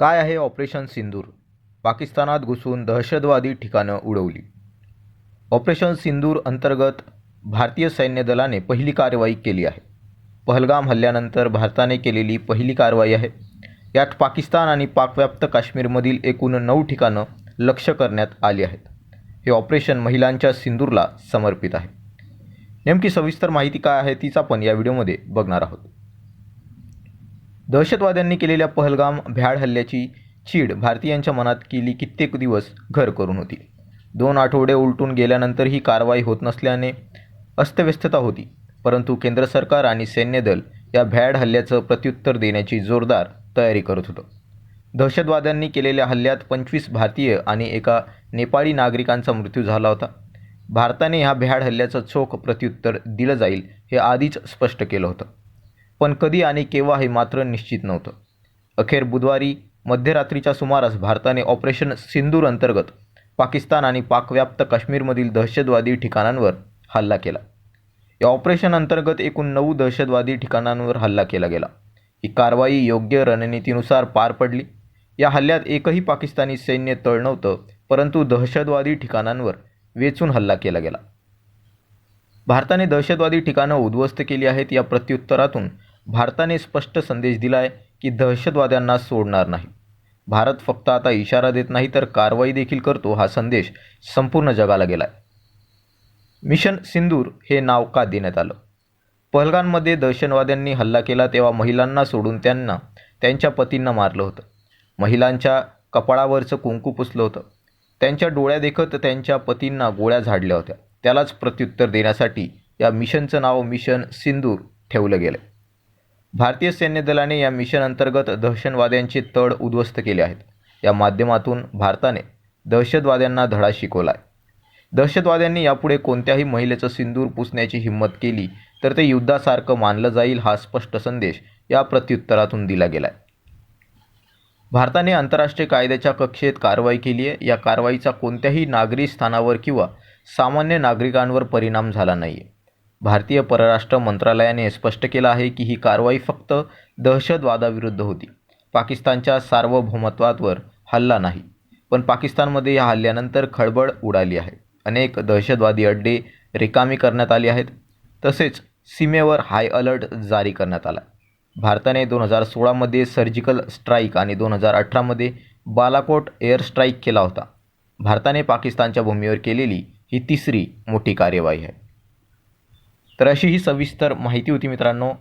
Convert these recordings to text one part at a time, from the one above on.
काय आहे ऑपरेशन सिंदूर? पाकिस्तानात घुसून दहशतवादी ठिकाणं उडवली. ऑपरेशन सिंदूर अंतर्गत भारतीय सैन्य दलाने पहिली कारवाई केली आहे. पहलगाम हल्ल्यानंतर भारताने केलेली पहिली कारवाई आहे. यात पाकिस्तान आणि पाकव्याप्त काश्मीरमधील एकूण नऊ ठिकाणं लक्ष्य करण्यात आली आहेत. हे ऑपरेशन महिलांच्या सिंदूरला समर्पित आहे. नेमकी सविस्तर माहिती काय आहे तीच आपण या व्हिडिओमध्ये बघणार आहोत. दहशतवाद्यांनी केलेल्या पहलगाम भ्याड हल्ल्याची चीड भारतीयांच्या मनात गेली कित्येक दिवस घर करून होती. दोन आठवडे उलटून गेल्यानंतर ही कारवाई होत नसल्याने अस्तव्यस्तता होती. परंतु केंद्र सरकार आणि सैन्यदल या भ्याड हल्ल्याचं प्रत्युत्तर देण्याची जोरदार तयारी करत होतं. दहशतवाद्यांनी केलेल्या हल्ल्यात पंचवीस भारतीय आणि एका नेपाळी नागरिकांचा मृत्यू झाला होता. भारताने ह्या भ्याड हल्ल्याचं चोख प्रत्युत्तर दिलं जाईल हे आधीच स्पष्ट केलं होतं. पण कधी आणि केव्हा हे मात्र निश्चित नव्हतं. अखेर बुधवारी मध्यरात्रीच्या सुमारास भारताने ऑपरेशन सिंदूर अंतर्गत पाकिस्तान आणि पाकव्याप्त काश्मीरमधील दहशतवादी ठिकाणांवर हल्ला केला. या ऑपरेशन अंतर्गत एकूण नऊ दहशतवादी ठिकाणांवर हल्ला केला गेला. ही कारवाई योग्य रणनीतीनुसार पार पडली. या हल्ल्यात एकही पाकिस्तानी सैन्य तळ नव्हतं परंतु दहशतवादी ठिकाणांवर वेचून हल्ला केला गेला. भारताने दहशतवादी ठिकाणं उद्ध्वस्त केली आहेत या प्रत्युत्तरातून भारताने स्पष्ट संदेश दिला आहे की दहशतवाद्यांना सोडणार नाही. भारत फक्त आता इशारा देत नाही तर कारवाई देखील करतो हा संदेश संपूर्ण जगाला गेला आहे मिशन सिंदूर हे नाव का देण्यात आलं? पहलगानमध्ये दहशतवाद्यांनी हल्ला केला तेव्हा महिलांना सोडून त्यांना त्यांच्या पतींना मारलं होतं. महिलांच्या कपाळावरचं कुंकू पुसलं होतं. त्यांच्या डोळ्यादेखत त्यांच्या पतींना गोळ्या झाडल्या होत्या. त्यालाच प्रत्युत्तर देण्यासाठी या मिशनचं नाव मिशन सिंदूर ठेवलं गेलं भारतीय सैन्य दलाने या मिशन अंतर्गत दहशतवाद्यांचे तळ उद्ध्वस्त केले आहेत या माध्यमातून भारताने दहशतवाद्यांना धडा शिकवला आहे दहशतवाद्यांनी यापुढे कोणत्याही महिलेचं सिंदूर पुसण्याची हिंमत केली तर ते युद्धासारखं मानलं जाईल हा स्पष्ट संदेश या प्रत्युत्तरातून दिला गेला आहे भारताने आंतरराष्ट्रीय कायद्याच्या कक्षेत कारवाई केली आहे. या कारवाईचा कोणत्याही नागरी स्थानावर किंवा सामान्य नागरिकांवर परिणाम झाला नाही आहे भारतीय परराष्ट्र मंत्रालयाने स्पष्ट केलं आहे की ही कारवाई फक्त दहशतवादाविरुद्ध होती. पाकिस्तानच्या सार्वभौमत्वावर हल्ला नाही. पण पाकिस्तानमध्ये या हल्ल्यानंतर खळबळ उडाली आहे. अनेक दहशतवादी अड्डे रिकामी करण्यात आले आहेत. तसेच सीमेवर हाय अलर्ट जारी करण्यात आला. भारताने दोन हजार सोळामध्ये सर्जिकल स्ट्राईक आणि दोन हजार अठरामध्ये बालाकोट एअर स्ट्राईक केला होता. भारताने पाकिस्तानच्या भूमीवर केलेली ही तिसरी मोठी कार्यवाही आहे. तर अशी ही सविस्तर माहिती होती मित्रांनो.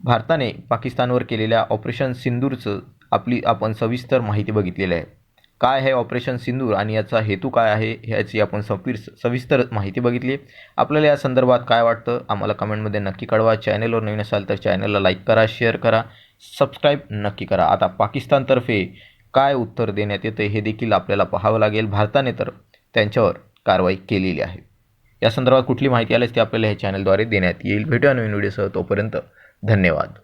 भारताने पाकिस्तानवर केलेल्या ऑपरेशन सिंदूरचं आपली आपण सविस्तर माहिती बघितलेली आहे. काय आहे ऑपरेशन सिंदूर आणि याचा हेतू काय आहे ह्याची आपण सविर सविस्तर माहिती बघितली. आपल्याला या संदर्भात काय वाटतं आम्हाला कमेंटमध्ये नक्की कळवा. चॅनलवर नवीन असाल तर चॅनलला लाईक करा शेअर करा सबस्क्राईब नक्की करा. आता पाकिस्तानतर्फे काय उत्तर देण्यात येतं हे देखील आपल्याला पाहावं लागेल. भारताने तर त्यांच्यावर कारवाई केलेली आहे. या संदर्भात कुठली माहिती आल्यास ती आपल्याला ह्या चॅनलद्वारे देण्यात येईल. भेटूया नवीन व्हिडिओसह तोपर्यंत धन्यवाद.